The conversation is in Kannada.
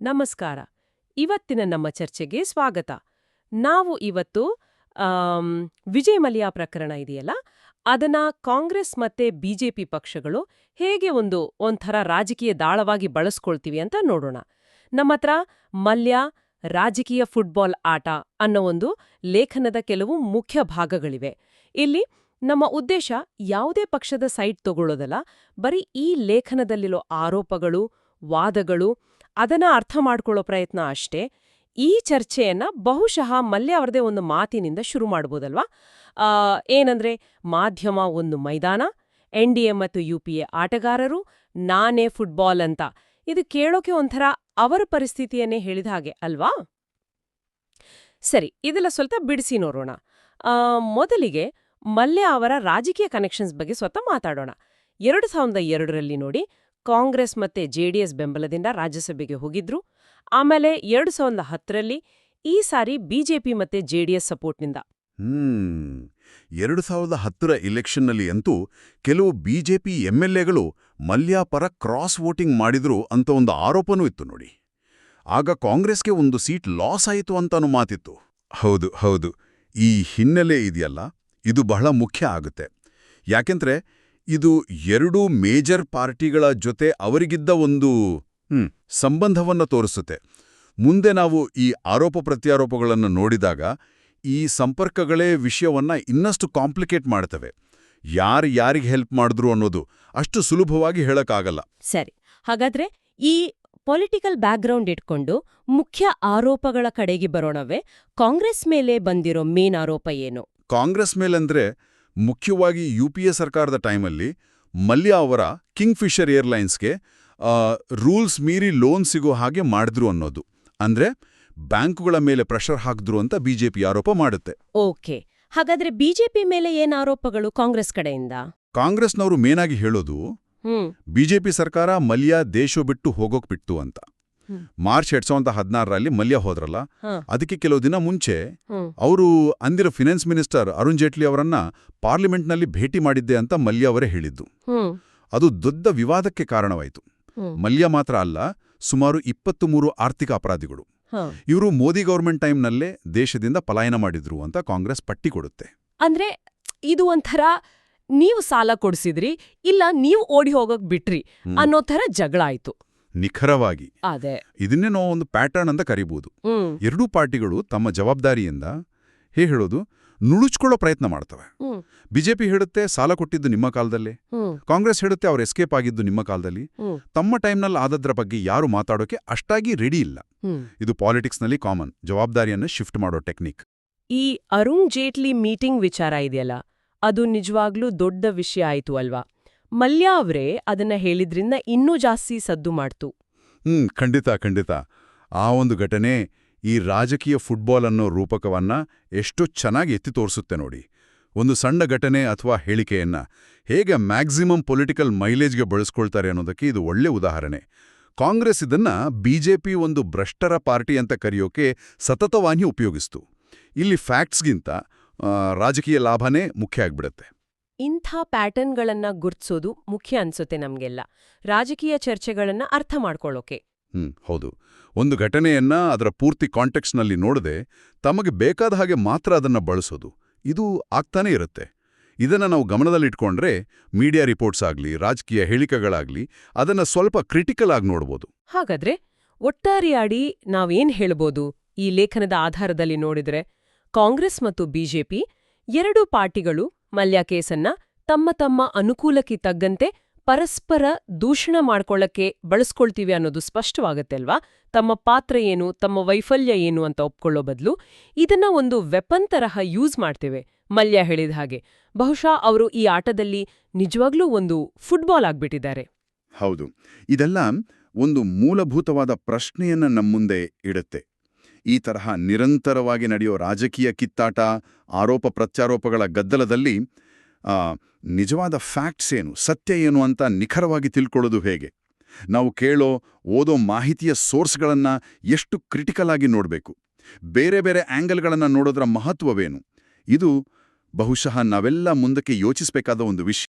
ನಮಸ್ಕಾರ. ಇವತ್ತಿನ ನಮ್ಮ ಚರ್ಚೆಗೆ ಸ್ವಾಗತ. ನಾವು ಇವತ್ತು ವಿಜಯ ಮಲ್ಯ ಪ್ರಕರಣ ಇದೆಯಲ್ಲ? ಅದನ್ನ ಕಾಂಗ್ರೆಸ್ ಮತ್ತೆ ಬಿಜೆಪಿ ಪಕ್ಷಗಳು ಹೇಗೆ ಒಂದು ಒಂಥರ ರಾಜಕೀಯ ದಾಳವಾಗಿ ಬಳಸ್ಕೊಳ್ತೀವಿ ಅಂತ ನೋಡೋಣ. ನಮ್ಮತ್ರ ಮಲ್ಯ, ರಾಜಕೀಯ ಫುಟ್ಬಾಲ್ ಆಟ ಅನ್ನೋ ಒಂದು ಲೇಖನದ ಕೆಲವು ಮುಖ್ಯ ಭಾಗಗಳಿವೆ. ಇಲ್ಲಿ ನಮ್ಮ ಉದ್ದೇಶ ಯಾವುದೇ ಪಕ್ಷದ ಸೈಟ್ ತಗೊಳ್ಳೋದಲ್ಲ, ಬರೀ ಈ ಲೇಖನದಲ್ಲಿರೋ ಆರೋಪಗಳು, ವಾದಗಳು ಅದನ್ನ ಅರ್ಥ ಮಾಡ್ಕೊಳ್ಳೋ ಪ್ರಯತ್ನ ಅಷ್ಟೇ. ಈ ಚರ್ಚೆಯನ್ನ ಬಹುಶಃ ಮಲ್ಯ ಅವರದೇ ಒಂದು ಮಾತಿನಿಂದ ಶುರು ಮಾಡ್ಬೋದಲ್ವಾ? ಏನಂದ್ರೆ ಮಾಧ್ಯಮ ಒಂದು ಮೈದಾನ, ಎನ್ ಡಿ ಎ ಮತ್ತು ಯು ಪಿ ಎ ಆಟಗಾರರು, ನಾನೇ ಫುಟ್ಬಾಲ್ ಅಂತ. ಇದು ಕೇಳೋಕೆ ಒಂಥರ ಅವರ ಪರಿಸ್ಥಿತಿಯನ್ನೇ ಹೇಳಿದ ಹಾಗೆ ಅಲ್ವಾ? ಸರಿ, ಇದೆಲ್ಲ ಸ್ವಲ್ಪ ಬಿಡಿಸಿ ನೋಡೋಣ. ಮೊದಲಿಗೆ ಮಲ್ಯ ಅವರ ರಾಜಕೀಯ ಕನೆಕ್ಷನ್ಸ್ ಬಗ್ಗೆ ಸ್ವತಃ ಮಾತಾಡೋಣ. ಎರಡು ಸಾವಿರದ ಎರಡರಲ್ಲಿ ನೋಡಿ ಕಾಂಗ್ರೆಸ್ ಮತ್ತೆ ಜೆಡಿಎಸ್ ಬೆಂಬಲದಿಂದ ರಾಜ್ಯಸಭೆಗೆ ಹೋಗಿದ್ರು. ಆಮೇಲೆ ಎರಡು ಸಾವಿರದ ಹತ್ತರಲ್ಲಿ ಈ ಸಾರಿ ಬಿಜೆಪಿ ಮತ್ತೆ ಜೆಡಿಎಸ್ ಸಪೋರ್ಟ್ನಿಂದ. ಎರಡು ಸಾವಿರದ ಹತ್ತರ ಇಲೆಕ್ಷನ್ನಲ್ಲಿ ಅಂತೂ ಕೆಲವು ಬಿಜೆಪಿ ಎಂಎಲ್ಎಗಳು ಮಲ್ಯ ಪರ ಕ್ರಾಸ್ ವೋಟಿಂಗ್ ಮಾಡಿದ್ರು ಅಂತ ಒಂದು ಆರೋಪನೂ ಇತ್ತು ನೋಡಿ. ಆಗ ಕಾಂಗ್ರೆಸ್ಗೆ ಒಂದು ಸೀಟ್ ಲಾಸ್ ಆಯಿತು ಅಂತಾನು ಮಾತಿತ್ತು. ಹೌದು ಹೌದು. ಈ ಹಿನ್ನೆಲೆ ಇದೆಯಲ್ಲ? ಇದು ಬಹಳ ಮುಖ್ಯ ಆಗುತ್ತೆ. ಯಾಕೆಂದ್ರೆ ಇದು ಎರಡೂ ಮೇಜರ್ ಪಾರ್ಟಿಗಳ ಜೊತೆ ಅವರಿಗಿದ್ದ ಒಂದು ಸಂಬಂಧವನ್ನು ತೋರಿಸುತ್ತೆ. ಮುಂದೆ ನಾವು ಈ ಆರೋಪ ಪ್ರತ್ಯಾರೋಪಗಳನ್ನು ನೋಡಿದಾಗ ಈ ಸಂಪರ್ಕಗಳೇ ವಿಷಯವನ್ನ ಇನ್ನಷ್ಟು ಕಾಂಪ್ಲಿಕೇಟ್ ಮಾಡ್ತವೆ. ಯಾರು ಯಾರಿಗೆ ಹೆಲ್ಪ್ ಮಾಡಿದ್ರು ಅನ್ನೋದು ಅಷ್ಟು ಸುಲಭವಾಗಿ ಹೇಳಕ್ಕಾಗಲ್ಲ. ಸರಿ ಹಾಗಾದ್ರೆ ಈ ಪೊಲಿಟಿಕಲ್ ಬ್ಯಾಕ್ಗ್ರೌಂಡ್ ಇಟ್ಕೊಂಡು ಮುಖ್ಯ ಆರೋಪಗಳ ಕಡೆಗೆ ಬರೋಣವೇ. ಕಾಂಗ್ರೆಸ್ ಮೇಲೆ ಬಂದಿರೋ ಮೇನ್ ಆರೋಪ ಏನು? ಕಾಂಗ್ರೆಸ್ ಮೇಲಂದ್ರೆ ಮುಖ್ಯವಾಗಿ ಯು ಪಿ ಎ ಸರ್ಕಾರದ ಟೈಮಲ್ಲಿ ಮಲ್ಯ ಅವರ ಕಿಂಗ್ ಫಿಶರ್ ಏರ್ಲೈನ್ಸ್ಗೆ ರೂಲ್ಸ್ ಮೀರಿ ಲೋನ್ ಸಿಗೋ ಹಾಗೆ ಮಾಡಿದ್ರು ಅನ್ನೋದು. ಅಂದ್ರೆ ಬ್ಯಾಂಕುಗಳ ಮೇಲೆ ಪ್ರೆಷರ್ ಹಾಕಿದ್ರು ಅಂತ ಬಿಜೆಪಿ ಆರೋಪ ಮಾಡುತ್ತೆ. ಓಕೆ. ಹಾಗಾದ್ರೆ ಬಿಜೆಪಿ ಮೇಲೆ ಏನ್ ಆರೋಪಗಳು ಕಾಂಗ್ರೆಸ್ ಕಡೆಯಿಂದ? ಕಾಂಗ್ರೆಸ್ನವರು ಮೇನಾಗಿ ಹೇಳೋದು ಬಿಜೆಪಿ ಸರ್ಕಾರ ಮಲ್ಯ ದೇಶ ಬಿಟ್ಟು ಹೋಗೋಕ್ ಬಿಟ್ಟು ಅಂತ. ಮಾರ್ಚ್ ಎರಡ್ ಸಾವಿರದ ಹದಿನಾರರಲ್ಲಿ ಮಲ್ಯ ಹೋದ್ರಲ್ಲ? ಅದಕ್ಕೆ ಕೆಲವು ದಿನ ಮುಂಚೆ ಅವರು ಅಂದಿರೋ ಫಿನಾನ್ಸ್ ಮಿನಿಸ್ಟರ್ ಅರುಣ್ ಜೇಟ್ಲಿ ಅವರನ್ನ ಪಾರ್ಲಿಮೆಂಟ್ನಲ್ಲಿ ಭೇಟಿ ಮಾಡಿದ್ದೆ ಅಂತ ಮಲ್ಯ ಅವರೇ ಹೇಳಿದ್ದು. ಅದು ದೊಡ್ಡ ವಿವಾದಕ್ಕೆ ಕಾರಣವಾಯಿತು. ಮಲ್ಯ ಮಾತ್ರ ಅಲ್ಲ ಸುಮಾರು ಇಪ್ಪತ್ತು ಮೂರು ಆರ್ಥಿಕ ಅಪರಾಧಿಗಳು. ಇವರು ಮೋದಿ ಗೌರ್ಮೆಂಟ್ ಟೈಮ್ನಲ್ಲೇ ದೇಶದಿಂದ ಪಲಾಯನ ಮಾಡಿದ್ರು ಅಂತ ಕಾಂಗ್ರೆಸ್ ಪಟ್ಟಿ ಕೊಡುತ್ತೆ. ಅಂದ್ರೆ ಇದು ಒಂಥರ ನೀವು ಸಾಲ ಕೊಡ್ಸಿದ್ರಿ ಇಲ್ಲ ನೀವು ಓಡಿ ಹೋಗಕ್ ಬಿಟ್ರಿ ಅನ್ನೋ ಥರ ಜಗಳ ಆಯ್ತು. ನಿಖರವಾಗಿ. ಇದನ್ನೇ ನಾವು ಒಂದು ಪ್ಯಾಟರ್ನ್ ಅಂತ ಕರಿಬಹುದು ಎರಡೂ ಪಾರ್ಟಿಗಳು ತಮ್ಮ ಜವಾಬ್ದಾರಿಯಿಂದ ಹೇ ಹೇಳೋದು ನುಳುಚ್ಕೊಳ್ಳೋ ಪ್ರಯತ್ನ ಮಾಡ್ತವೆ. ಬಿಜೆಪಿ ಹೇಳುತ್ತೆ ಸಾಲ ಕೊಟ್ಟಿದ್ದು ನಿಮ್ಮ ಕಾಲದಲ್ಲಿ. ಕಾಂಗ್ರೆಸ್ ಹೇಳುತ್ತೆ ಅವ್ರು ಎಸ್ಕೇಪ್ ಆಗಿದ್ದು ನಿಮ್ಮ ಕಾಲದಲ್ಲಿ. ತಮ್ಮ ಟೈಮ್ನಲ್ಲಿ ಆದದ್ರ ಬಗ್ಗೆ ಯಾರು ಮಾತಾಡೋಕೆ ಅಷ್ಟಾಗಿ ರೆಡಿ ಇಲ್ಲ. ಇದು ಇದು ಪಾಲಿಟಿಕ್ಸ್ನಲ್ಲಿ ಕಾಮನ್ ಜವಾಬ್ದಾರಿಯನ್ನು ಶಿಫ್ಟ್ ಮಾಡೋ ಟೆಕ್ನಿಕ್ ಈ ಅರುಣ್ ಜೇಟ್ಲಿ ಮೀಟಿಂಗ್ ವಿಚಾರ ಇದೆಯಲ್ಲ? ಅದು ನಿಜವಾಗ್ಲೂ ದೊಡ್ಡ ವಿಷಯ ಆಯ್ತು ಅಲ್ವಾ? ಮಲ್ಯ ಅವರೇ ಅದನ್ನ ಹೇಳಿದ್ರಿಂದ ಇನ್ನೂ ಜಾಸ್ತಿ ಸದ್ದು ಮಾಡ್ತು. ಹ್ಮ್, ಖಂಡಿತ ಖಂಡಿತ. ಆ ಒಂದು ಘಟನೆ ಈ ರಾಜಕೀಯ ಫುಟ್ಬಾಲ್ ಅನ್ನೋ ರೂಪಕವನ್ನ ಎಷ್ಟು ಚೆನ್ನಾಗಿ ಎತ್ತಿ ತೋರಿಸುತ್ತೆ ನೋಡಿ. ಒಂದು ಸಣ್ಣ ಘಟನೆ ಅಥವಾ ಹೇಳಿಕೆಯನ್ನ ಹೇಗೆ ಮ್ಯಾಕ್ಸಿಮಮ್ ಪೊಲಿಟಿಕಲ್ ಮೈಲೇಜ್ಗೆ ಬಳಸ್ಕೊಳ್ತಾರೆ ಅನ್ನೋದಕ್ಕೆ ಇದು ಒಳ್ಳೆ ಉದಾಹರಣೆ. ಕಾಂಗ್ರೆಸ್ ಇದನ್ನ ಬಿಜೆಪಿ ಒಂದು ಭ್ರಷ್ಟರ ಪಾರ್ಟಿ ಅಂತ ಕರೆಯೋಕೆ ಸತತವಾಗಿ ಉಪಯೋಗಿಸ್ತು. ಇಲ್ಲಿ ಫ್ಯಾಕ್ಟ್ಸ್ಗಿಂತ ರಾಜಕೀಯ ಲಾಭನೇ ಮುಖ್ಯ ಆಗ್ಬಿಡುತ್ತೆ. ಇಂಥ ಪ್ಯಾಟರ್ನ್ಗಳನ್ನ ಗುರ್ತಿಸೋದು ಮುಖ್ಯ ಅನ್ಸುತ್ತೆ ನಮ್ಗೆಲ್ಲ. ರಾಜಕೀಯ ಚರ್ಚೆಗಳನ್ನ ಅರ್ಥ ಮಾಡ್ಕೊಳ್ಳೋಕೆ ಹ್ಮ್ ಹೌದು. ಒಂದು ಘಟನೆಯನ್ನ ಅದರ ಪೂರ್ತಿ ಕಾಂಟೆಕ್ಸ್ನಲ್ಲಿ ನೋಡದೆ ತಮಗೆ ಬೇಕಾದ ಹಾಗೆ ಮಾತ್ರ ಅದನ್ನ ಬಳಸೋದು. ಇದು ಆಗ್ತಾನೇ ಇರುತ್ತೆ. ಇದನ್ನ ನಾವು ಗಮನದಲ್ಲಿಟ್ಕೊಂಡ್ರೆ ಮೀಡಿಯಾ ರಿಪೋರ್ಟ್ಸ್ ಆಗಲಿ ರಾಜಕೀಯ ಹೇಳಿಕೆಗಳಾಗ್ಲಿ ಅದನ್ನ ಸ್ವಲ್ಪ ಕ್ರಿಟಿಕಲ್ ಆಗಿ ನೋಡ್ಬೋದು. ಹಾಗಾದ್ರೆ ಒಟ್ಟಾರೆಯಾಡಿ ನಾವೇನ್ ಹೇಳ್ಬೋದು? ಈ ಲೇಖನದ ಆಧಾರದಲ್ಲಿ ನೋಡಿದ್ರೆ ಕಾಂಗ್ರೆಸ್ ಮತ್ತು ಬಿಜೆಪಿ ಎರಡೂ ಪಾರ್ಟಿಗಳು ಮಲ್ಯ ಕೇಸನ್ನ ತಮ್ಮ ತಮ್ಮ ಅನುಕೂಲಕ್ಕೆ ತಗ್ಗಂತೆ ಪರಸ್ಪರ ದೂಷಣ ಮಾಡ್ಕೊಳ್ಳಕ್ಕೆ ಬಳಸ್ಕೊಳ್ತೀವಿ ಅನ್ನೋದು ಸ್ಪಷ್ಟವಾಗತ್ತೆ ಅಲ್ವಾ? ತಮ್ಮ ಪಾತ್ರ ಏನು, ತಮ್ಮ ವೈಫಲ್ಯ ಏನು ಅಂತ ಒಪ್ಕೊಳ್ಳೋ ಬದಲು ಇದನ್ನ ಒಂದು ವೆಪನ್ ತರಹ ಯೂಸ್ ಮಾಡ್ತೇವೆ, ಮಲ್ಯ ಹೇಳಿದ ಹಾಗೆ. ಬಹುಶಃ ಅವರು ಈ ಆಟದಲ್ಲಿ ನಿಜವಾಗ್ಲೂ ಒಂದು ಫುಟ್ಬಾಲ್ ಆಗ್ಬಿಟ್ಟಿದ್ದಾರೆ. ಹೌದು. ಇದೆಲ್ಲ ಒಂದು ಮೂಲಭೂತವಾದ ಪ್ರಶ್ನೆಯನ್ನ ನಮ್ಮುಂದೆ ಇಡುತ್ತೆ. ಈ ತರಹ ನಿರಂತರವಾಗಿ ನಡೆಯೋ ರಾಜಕೀಯ ಕಿತ್ತಾಟ, ಆರೋಪ ಪ್ರತ್ಯಾರೋಪಗಳ ಗದ್ದಲದಲ್ಲಿ ನಿಜವಾದ ಫ್ಯಾಕ್ಟ್ಸ್ ಏನು, ಸತ್ಯ ಏನು ಅಂತ ನಿಖರವಾಗಿ ತಿಳ್ಕೊಳ್ಳೋದು ಹೇಗೆ? ನಾವು ಕೇಳೋ, ಓದೋ ಮಾಹಿತಿಯ ಸೋರ್ಸ್ಗಳನ್ನು ಎಷ್ಟು ಕ್ರಿಟಿಕಲ್ ಆಗಿ ನೋಡಬೇಕು? ಬೇರೆ ಬೇರೆ ಆ್ಯಂಗಲ್ಗಳನ್ನು ನೋಡೋದರ ಮಹತ್ವವೇನು? ಇದು ಬಹುಶಃ ನಾವೆಲ್ಲ ಮುಂದಕ್ಕೆ ಯೋಚಿಸಬೇಕಾದ ಒಂದು ವಿಷಯ.